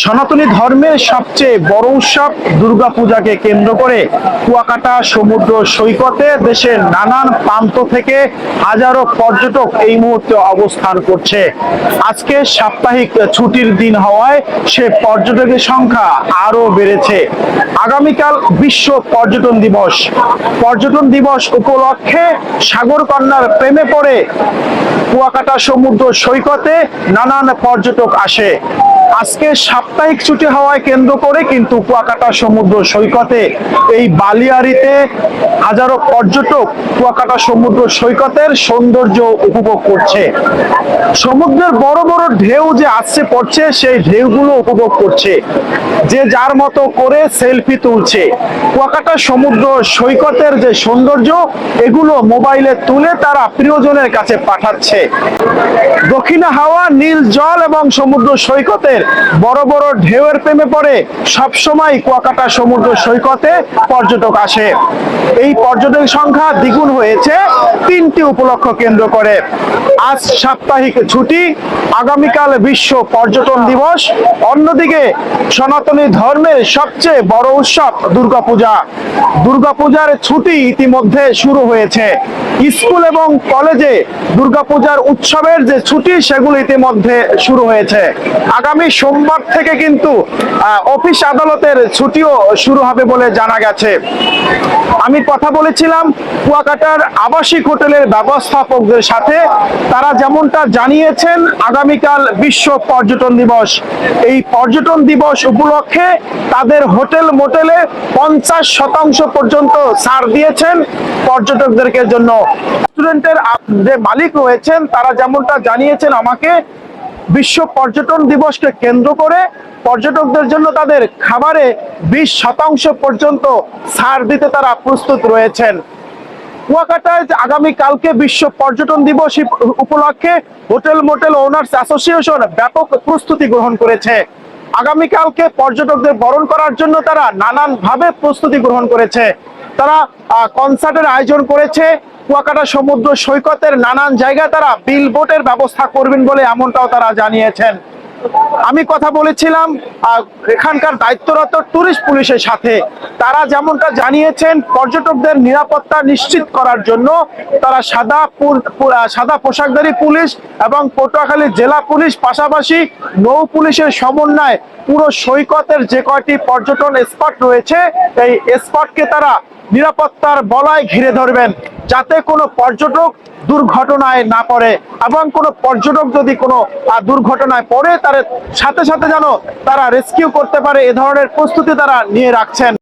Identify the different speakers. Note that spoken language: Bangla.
Speaker 1: সনাতনী ধর্মের সবচেয়ে বড় উৎসব দুর্গাপূজাকে কেন্দ্র করে কুয়াকাটা, সমুদ্র সৈকতে দেশের নানান প্রান্ত থেকে হাজারো পর্যটক এই মুহূর্তে অবস্থান করছে। আজকে সাপ্তাহিক ছুটির দিন হওয়ায় সে পর্যটকের সংখ্যা আরও বেড়েছে। আগামীকাল বিশ্ব পর্যটন দিবস। পর্যটন দিবস উপলক্ষে সাগরকন্যার প্রেমে পড়ে কুয়াকাটা, সমুদ্র সৈকতে নানান পর্যটক আসে। আজকে সাপ্তাহিক ছুটি হওয়ায় কেন্দ্র করে কিন্তু কুয়াকাটা সমুদ্র সৈকতে, এই বালিয়াড়িতে হাজারো পর্যটক কুয়াকাটা সমুদ্র সৈকতের সৌন্দর্য উপভোগ করছে। সমুদ্রের বড় বড় ঢেউ যে আসছে, পড়ছে, সেই ঢেউগুলো উপভোগ করছে। যে যার মতো করে সেলফি তুলছে। কুয়াকাটা সমুদ্র সৈকতের যে সৌন্দর্য, এগুলো মোবাইলে তুলে তারা প্রিয়জনের কাছে পাঠাচ্ছে। দক্ষিণা হাওয়া নীল জল এবং সমুদ্র সৈকতের বড় বড় ঢেউয়ের প্রেমে পড়ে সবসময় কুয়াকাটা সমুদ্র সৈকতে পর্যটক আসে। এই পর্যটক সংখ্যা দ্বিগুণ হয়েছে, তিনটি উপলক্ষ কেন্দ্র করে। আজ সাপ্তাহিক ছুটি, আগামীকাল বিশ্ব পর্যটন দিবস। অন্যদিকে, সনাতনী ধর্মের সবচেয়ে বড় উৎসব দুর্গাপূজা। দুর্গাপূজার ছুটি ইতিমধ্যে শুরু হয়েছে। স্কুল এবং কলেজে দুর্গাপূজার উৎসবের যে ছুটি, সেগুলো ইতিমধ্যে শুরু হয়েছে। আগামী সোমবার থেকে কিন্তু অফিস আদালতের ছুটিও শুরু হবে বলে জানা গেছে। আমি কথা বলেছিলাম কুয়াকাটার আবাসিক হোটেলের ব্যবস্থাপকদের সাথে। তারা যেমনটা জানিয়েছেন, আগামীকাল বিশ্ব পর্যটন দিবস। এই পর্যটন দিবস উপলক্ষে তাদের হোটেল মোটেলে পঞ্চাশ শতাংশ পর্যন্ত ছাড় দিয়েছেন পর্যটকদেরকে জন্য। রেস্টুরেন্টের যে মালিক রয়েছেন, তারা যেমনটা জানিয়েছেন আমাকে বিশ্ব পর্যটন দিবসকে কেন্দ্র করে পর্যটকদের জন্য তাদের খাবারে বিশ শতাংশ পর্যন্ত ছাড় দিতে তারা প্রস্তুত রয়েছেন। কুয়াকাটায় আগামী কালকে বিশ্ব পর্যটন দিবস উপলক্ষে হোটেল মোটেল ওনার্স অ্যাসোসিয়েশন ব্যাপক প্রস্তুতি গ্রহণ করেছে। আগামীকালকে পর্যটকদের বরণ করার জন্য তারা নানান ভাবে প্রস্তুতি গ্রহণ করেছে। তারা কনসার্টের আয়োজন করেছে। কুয়াকাটা সমুদ্র সৈকতের নানান জায়গায় তারা বিল বোটের ব্যবস্থা করবেন বলে এমনটাও তারা জানিয়েছেন। আমি কথা বলেছিলাম এখানকার দায়িত্বরত টুরিস্ট পুলিশের সাথে। তারা যেমনটা জানিয়েছেন, পর্যটকদের নিরাপত্তা নিশ্চিত করার জন্য তারা সাদা সাদা পোশাকধারী পুলিশ এবং পটুয়াখালী জেলা পুলিশ পাশাপাশি নৌ পুলিশের সমন্বয়ে পুরো সৈকতের যে কয়টি পর্যটন স্পট রয়েছে, এই স্পটকে তারা নিরাপত্তার বলায় ঘিরে ধরবেন। যাতে কোনো পর্যটক দুর্ঘটনায় না পড়ে এবং কোনো পর্যটক যদি কোনো দুর্ঘটনায় পড়ে, তার সাথে সাথে যেন তারা রেস্কিউ করতে পারে, এ ধরনের প্রস্তুতি তারা নিয়ে রাখছেন।